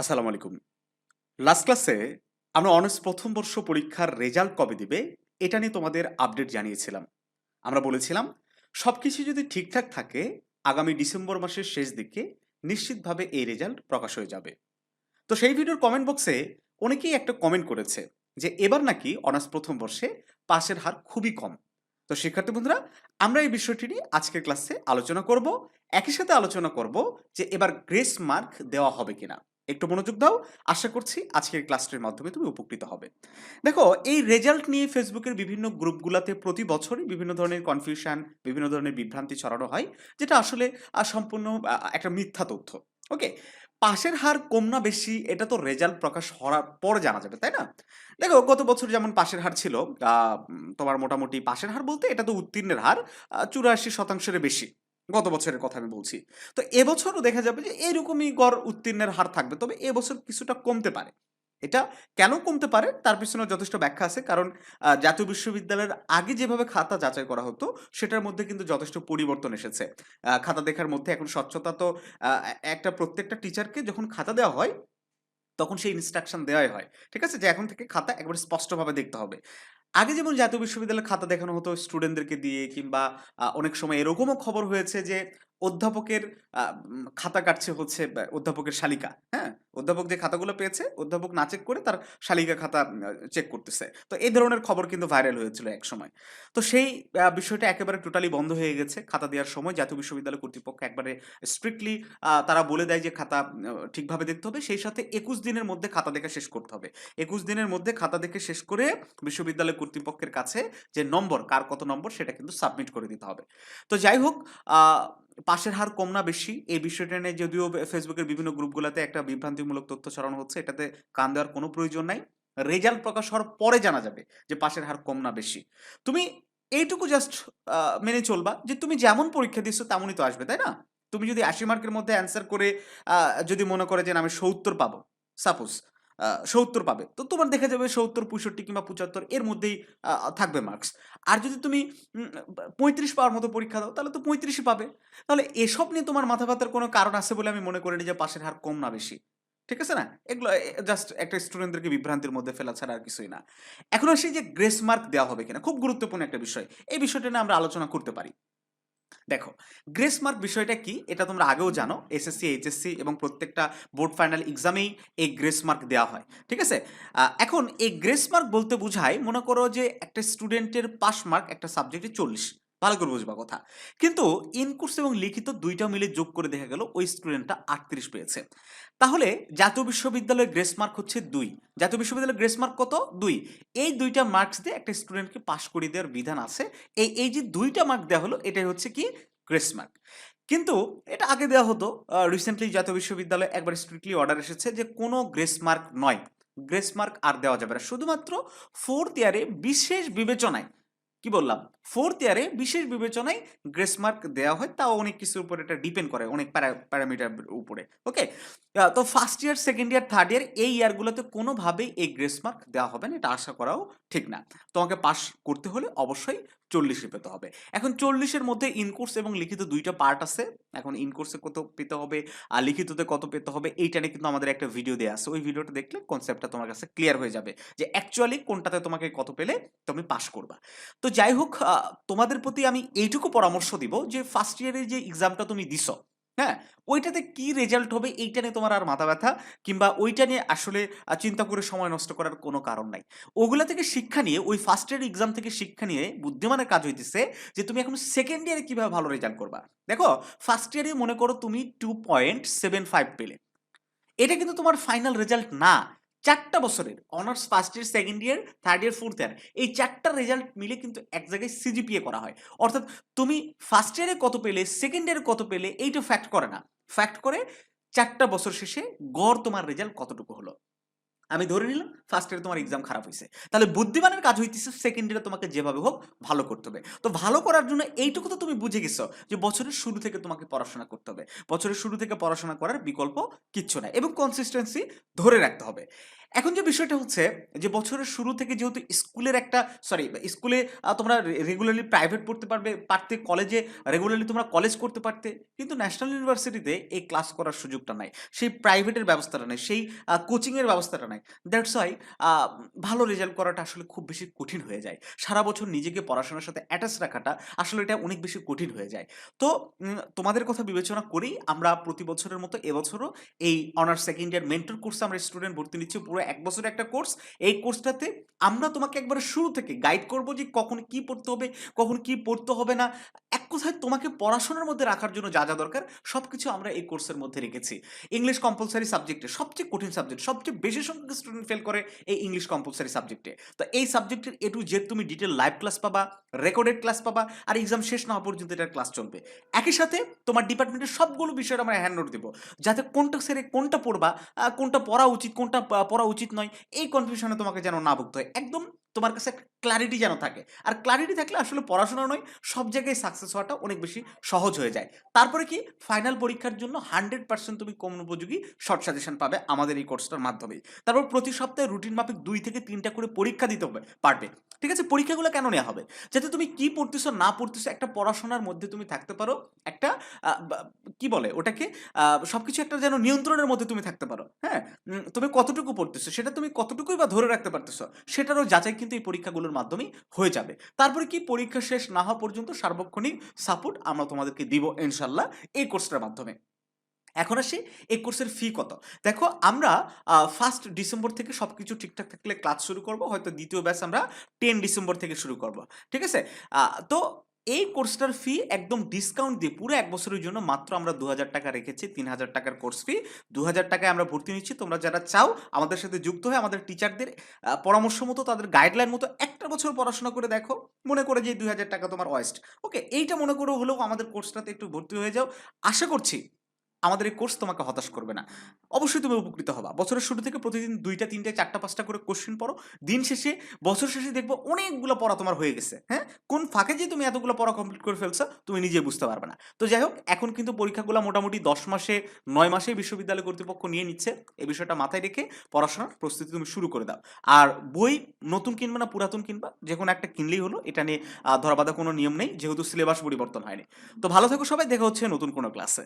আসসালামু আলাইকুম। লাস্ট ক্লাসে আমরা অনার্স প্রথম বর্ষ পরীক্ষার রেজাল্ট কবে দিবে, এটা নিয়ে তোমাদের আপডেট জানিয়েছিলাম। আমরা বলেছিলাম সব কিছু যদি ঠিকঠাক থাকে, আগামী ডিসেম্বর মাসের শেষ দিকে নিশ্চিতভাবে এই রেজাল্ট প্রকাশ হয়ে যাবে। তো সেই ভিডিওর কমেন্ট বক্সে অনেকেই একটা কমেন্ট করেছে যে, এবার নাকি অনার্স প্রথম বর্ষে পাশের হার খুবই কম। তো শিক্ষার্থী বন্ধুরা, আমরা এই বিষয়টি নিয়ে আজকের ক্লাসে আলোচনা করব। একই সাথে আলোচনা করব যে, এবার গ্রেস মার্ক দেওয়া হবে কিনা। একটু মনোযোগ দাও। আশা করছি আজকের ক্লাসটির মাধ্যমে তুমি উপকৃত হবে। দেখো, এই রেজাল্ট নিয়ে ফেসবুকের বিভিন্ন গ্রুপগুলোতে প্রতি বছরই বিভিন্ন ধরনের কনফিউশন বিভিন্ন ধরনের বিভ্রান্তি ছড়ানো হয়, যেটা আসলে সম্পূর্ণ একটা মিথ্যা তথ্য। ওকে পাশের হার কম না বেশি, এটা তো রেজাল্ট প্রকাশ হওয়ার পর জানা যাবে, তাই না? দেখো, গত বছর যেমন পাশের হার ছিল তোমার মোটামুটি পাশের হার বলতে এটা তো উত্তীর্ণের হার চুরাশি শতাংশের বেশি। গত বছরের কথা আমি বলছি। তো এবছরও দেখা যাবে যে এরকমই গড় উত্তীর্ণের হার থাকবে, তবে এবছর কিছুটা কমতে পারে। এটা কেন কমতে পারে তার পিছনে যথেষ্ট ব্যাখ্যা আছে, কারণ জাতীয় বিশ্ববিদ্যালয়ের আগে যেভাবে খাতা যাচাই করা হতো, সেটার মধ্যে কিন্তু যথেষ্ট পরিবর্তন এসেছে। খাতা দেখার মধ্যে এখন স্বচ্ছতা তো একটা প্রত্যেকটা টিচারকে যখন খাতা দেওয়া হয়, তখন সেই ইনস্ট্রাকশন দেওয়াই হয়। ঠিক আছে? যে এখন থেকে খাতা একবার স্পষ্টভাবে দেখতে হবে। আগে যেমন জাতীয় বিশ্ববিদ্যালয়ের খাতা দেখানো হতো স্টুডেন্টদেরকে দিয়ে কিংবা অনেক সময় এরকমও খবর হয়েছে যে অধ্যাপকের খাতা কাটছে হচ্ছে অধ্যাপকের শালিকা হ্যাঁ? অধ্যাপক যে খাতাগুলো পেয়েছে, অধ্যাপক না চেক করে তার শালিকা খাতা চেক করতেছে। তো এই ধরনের খবর কিন্তু ভাইরাল হয়েছিল এক সময় তো সেই বিষয়টা একেবারে টোটালি বন্ধ হয়ে গেছে খাতা দেওয়ার সময়। জাতীয় বিশ্ববিদ্যালয় কর্তৃপক্ষ একবারে স্ট্রিক্টলি তারা বলে দেয় যে খাতা ঠিকভাবে দেখতে হবে। সেই সাথে একুশ দিনের মধ্যে খাতা দেখা শেষ করতে হবে। একুশ দিনের মধ্যে খাতা দেখে শেষ করে বিশ্ববিদ্যালয় কর্তৃপক্ষের কাছে যে নম্বর, কার কত নম্বর, সেটা কিন্তু সাবমিট করে দিতে হবে। তো যাই হোক পাশের হার কম না বেশি। এই বিষয়টা নিয়ে যদিও ফেসবুকের বিভিন্ন গ্রুপগুলোতে একটা বিভ্রান্তিমূলক তথ্য ছড়ানো হচ্ছে, এটাতে কান দেওয়ার কোনো প্রয়োজন নাই। রেজাল্ট প্রকাশ হওয়ার পরে জানা যাবে যে পাশের হার কম না বেশি। তুমি এইটুকু জাস্ট মেনে চলবা যে তুমি যেমন পরীক্ষা দিচ্ছ তেমনই তো আসবে, তাই না? তুমি যদি আশি মার্কের মধ্যে অ্যান্সার করে যদি মনে করে যে আমি সত্তর পাবো সাপোজ সত্তর পাবে। তো তোমার দেখা যাবে সত্তর, পঁয়ষট্টি কিংবা পঁচাত্তর এর মধ্যেই থাকবে মার্কস আর যদি তুমি পঁয়ত্রিশ পাওয়ার মতো পরীক্ষা দাও, তাহলে তো পঁয়ত্রিশই পাবে। তাহলে এসব নিয়ে তোমার মাথা ব্যথার কোনো কারণ আছে বলে আমি মনে করি না যে পাশের হার কম না বেশি। ঠিক আছে না? এগুলো জাস্ট একটা স্টুডেন্টদেরকে বিভ্রান্তির মধ্যে ফেলা ছাড়া আর কিছুই না। এখন আসি যে গ্রেস মার্ক দেওয়া হবে কিনা। খুব গুরুত্বপূর্ণ একটা বিষয়। এই বিষয়টা নিয়ে আমরা আলোচনা করতে পারি। দেখো, গ্রেস মার্ক বিষয়টা কি? এটা তোমরা আগেও জানো এসএসসি এইচএসসি এবং প্রত্যেকটা বোর্ড ফাইনাল এক্সামেই এই গ্রেস মার্ক দেওয়া হয়, ঠিক আছে? এখন এই গ্রেস মার্ক বলতে বোঝায় মনে করো যে একটা স্টুডেন্টের পাস মার্ক একটা সাবজেক্টে চল্লিশ। ভালো করে বুঝবা কথা। কিন্তু ইনকোর্স এবং লিখিত দুইটা মিলে যোগ করে দেখা গেল ওই স্টুডেন্টটা আটত্রিশ পেয়েছে। তাহলে জাতীয় বিশ্ববিদ্যালয়ের গ্রেস মার্ক হচ্ছে দুই। জাতীয় বিশ্ববিদ্যালয়ের গ্রেস মার্ক কত? দুই। এই দুইটা মার্কস দিয়ে একটা স্টুডেন্টকে পাশ করিয়ে দেওয়ার বিধান আছে। এই এই যে দুইটা মার্ক দেওয়া হলো, এটাই হচ্ছে কি? গ্রেস মার্ক কিন্তু এটা আগে দেওয়া হতো রিসেন্টলি জাতীয় বিশ্ববিদ্যালয়ে একবার স্ট্রিক্টলি অর্ডার এসেছে যে কোনো গ্রেস মার্ক নয়। গ্রেস মার্ক আর দেওয়া যাবে না। শুধুমাত্র ফোর্থ ইয়ারে বিশেষ বিবেচনায় কি বললাম? ফোর্থ ইয়ারে বিশেষ বিবেচনায় গ্রেস মার্ক দেওয়া হয়, তাও অনেক কিছুর উপর এটা ডিপেন্ড করে, অনেক প্যারামিটার উপরে ওকে তো first year second year third year এই ইয়ারগুলোতে কোনোভাবেই এই গ্রেস মার্ক দেওয়া হবে না, এটা আশা করাও ঠিক না। তোমাকে পাস করতে হলে অবশ্যই চল্লিশে পেতে হবে। এখন চল্লিশের মধ্যে ইনকোর্স এবং লিখিত দুইটা পার্ট আছে। এখন ইনকোর্সে কত পেতে হবে আর লিখিততে কত পেতে হবে এইটা নিয়ে কিন্তু আমাদের একটা ভিডিও দেওয়া আছে। ওই ভিডিওটা দেখলে কনসেপ্টটা তোমার কাছে ক্লিয়ার হয়ে যাবে যে অ্যাকচুয়ালি কোনটাতে তোমাকে কত পেলে তুমি পাস করবা। তো যাই হোক তোমাদের প্রতি আমি এইটুকু পরামর্শ দিব যে ফার্স্ট ইয়ারের যে এক্সামটা তুমি দিছো হ্যাঁ? ওইটাতে কি রেজাল্ট হবে এইটা নিয়ে তোমার আর মাথা ব্যথা কিংবা ওইটা নিয়ে আসলে চিন্তা করে সময় নষ্ট করার কোনো কারণ নাই। ওগুলা থেকে শিক্ষা নিয়ে, ওই ফার্স্ট ইয়ার এক্সাম থেকে শিক্ষা নিয়ে বুদ্ধিমানের কাজ হইতেছে যে তুমি এখন সেকেন্ড ইয়ারে কীভাবে ভালো রেজাল্ট করবা। দেখো ফার্স্ট ইয়ারে মনে করো তুমি টু পয়েন্ট সেভেন ফাইভ পেলে। এটা কিন্তু তোমার ফাইনাল রেজাল্ট না। চারটা বছরের honours first year second year third year fourth year এই চারটা রেজাল্ট মিলে কিন্তু এক জায়গায় সিজিপিএ করা হয়। অর্থাৎ তুমি ফার্স্ট ইয়ারে কত পেলে সেকেন্ড ইয়ারে কত পেলে, এইটা ফ্যাক্ট করে না। ফ্যাক্ট করে চারটা বছর শেষে গড় তোমার রেজাল্ট কতটুকু হলো। আমি ধরে নিলাম ফার্স্ট ইয়ারে তোমার এক্সাম খারাপ হয়েছে তাহলে বুদ্ধিমানের কাজ হইতেছে সেকেন্ড ইয়ারে তোমাকে যেভাবে হোক ভালো করতে হবে। তো ভালো করার জন্য এইটুকু তো তুমি বুঝে গেছো যে বছরের শুরু থেকে তোমাকে পড়াশোনা করতে হবে। বছরের শুরু থেকে পড়াশোনা করার বিকল্প কিচ্ছু নাই এবং কনসিস্টেন্সি ধরে রাখতে হবে। এখন যে বিষয়টা হচ্ছে যে বছরের শুরু থেকে যেহেতু স্কুলের একটা সরি স্কুলে তোমরা রেগুলারলি প্রাইভেট পড়তে পারবে, পারতে কলেজে রেগুলারলি তোমরা কলেজ করতে পারতে, কিন্তু ন্যাশনাল ইউনিভার্সিটিতে এই ক্লাস করার সুযোগটা নাই। সেই প্রাইভেটের ব্যবস্থাটা নাই, সেই কোচিংয়ের ব্যবস্থাটা নাই। দ্যাটস ওয়াই ভালো রেজাল্ট করাটা আসলে খুব বেশি কঠিন হয়ে যায়। সারা বছর নিজেকে পড়াশোনার সাথে অ্যাটাচ রাখাটা আসলে এটা অনেক বেশি কঠিন হয়ে যায়। তো তোমাদের কথা বিবেচনা করেই আমরা প্রতি বছরের মতো এবছরও এই অনার্স সেকেন্ড ইয়ার মেন্টর কোর্সে আমরা স্টুডেন্ট ভর্তি নিচ্ছি, পুরো এক বছরের একটা কোর্স এই কোর্সটাতে আমরা তোমাকে একবার শুরু থেকে গাইড করব যে কখন কি পড়তে হবে, কখন কি পড়তে হবে না। কথায় তোমাকে পড়াশোনার মধ্যে রাখার জন্য যা যা দরকার সব কিছু আমরা এই কোর্সের মধ্যে রেখেছি। ইংলিশ কম্পালসারি সাবজেক্টে সবচেয়ে কঠিন সাবজেক্ট সবচেয়ে বেশি সংখ্যক স্টুডেন্ট ফেল করে এই ইংলিশ কম্পালসারি সাবজেক্টে তো এই সাবজেক্টের এ টু জেড তুমি ডিটেল লাইভ ক্লাস পাবা রেকর্ডেড ক্লাস পাবা, আর এক্সাম শেষ না হওয়া পর্যন্ত এটার ক্লাস চলবে। একই সাথে তোমার ডিপার্টমেন্টের সবগুলো বিষয়ের আমরা হ্যান্ড নোট দেবো, যাতে কোনটা সেরে কোনটা পড়বা কোনটা পড়া উচিত, কোনটা পড়া উচিত নয়, এই কনফিউশনে তোমাকে যেন না ভুগতে হয়। একদম তোমার কাছে একটা ক্লারিটি যেন থাকে। আর ক্লারিটি থাকলে আসলে পড়াশোনা নয়, সব জায়গায় সাকসেস হওয়াটা অনেক বেশি সহজ হয়ে যায়। তারপরে কি? ফাইনাল পরীক্ষার জন্য হান্ড্রেড পার্সেন্ট তুমি কম উপযোগী শর্ট সাজেশন পাবে আমাদের এই কোর্সটার মাধ্যমে তারপর প্রতি সপ্তাহে রুটিন মাফিক দুই থেকে তিনটা করে পরীক্ষা দিতে হবে, পারবে। ঠিক আছে? পরীক্ষাগুলো কেন নেওয়া হবে? যাতে তুমি কি পড়তেছো না পড়তেছো একটা পড়াশোনার মধ্যে তুমি থাকতে পারো একটা কি বলে ওটাকে আহ, সবকিছু একটা যেন নিয়ন্ত্রণের মধ্যে তুমি থাকতে পারো হ্যাঁ? তুমি কতটুকু পড়তেছো সেটা তুমি কতটুকুই বা ধরে রাখতে পারতেছো সেটারও যাচাই কিন্তু এই পরীক্ষাগুলোর মাধ্যমেই হয়ে যাবে। তারপরে কি? পরীক্ষা শেষ না হওয়া পর্যন্ত সার্বক্ষণিক সাপোর্ট আমরা তোমাদেরকে দিব ইনশাল্লাহ এই কোর্সটার মাধ্যমে। এখন আসি, এই কোর্সের ফি কত? দেখো, আমরা ফার্স্ট ডিসেম্বর থেকে সব কিছু ঠিকঠাক থাকলে ক্লাস শুরু করব, হয়তো দ্বিতীয় ব্যাচ আমরা টেন ডিসেম্বর থেকে শুরু করব, ঠিক আছে? তো এই কোর্সটার ফি একদম ডিসকাউন্ট দিয়ে পুরো এক বছরের জন্য মাত্র আমরা দু হাজার টাকা রেখেছি তিন হাজার টাকার কোর্স ফি দু হাজার টাকায় আমরা ভর্তি নিচ্ছি, তোমরা যারা চাও, আমাদের সাথে যুক্ত হয়ে আমাদের টিচারদের পরামর্শ মতো, তাদের গাইডলাইন মতো একটা বছর পড়াশোনা করে দেখো, মনে করে যে দুই হাজার টাকা তোমার ওয়েস্ট ওকে এইটা মনে করে হলেও আমাদের কোর্সটাতে একটু ভর্তি হয়ে যাও। আশা করছি আমাদের এই কোর্স তোমাকে হতাশ করবে না। অবশ্যই তুমি উপকৃত হবা। বছরের শুরু থেকে প্রতিদিন দুইটা তিনটে চারটা পাঁচটা করে কোশ্চেন পড়ো। দিন শেষে বছর শেষে দেখব অনেকগুলো পড়া তোমার হয়ে গেছে হ্যাঁ? কোন ফাঁকে যে তুমি এতগুলো পড়া কমপ্লিট করে ফেলছো তুমি নিজে বুঝতে পারবে না। তো যাই হোক এখন কিন্তু পরীক্ষাগুলো মোটামুটি দশ মাসে নয় মাসে বিশ্ববিদ্যালয় কর্তৃপক্ষ নিয়ে নিচ্ছে। এই বিষয়টা মাথায় রেখে পড়াশোনার প্রস্তুতি তুমি শুরু করে দাও। আর বই নতুন কিনবে না পুরাতন কিনবা যে কোনো একটা কিনলেই হলো। এটা নিয়ে আহ, ধরাবাধা কোনো নিয়ম নেই যেহেতু সিলেবাস পরিবর্তন হয়নি। তো ভালো থেকো সবাই দেখা হচ্ছে নতুন কোনো ক্লাসে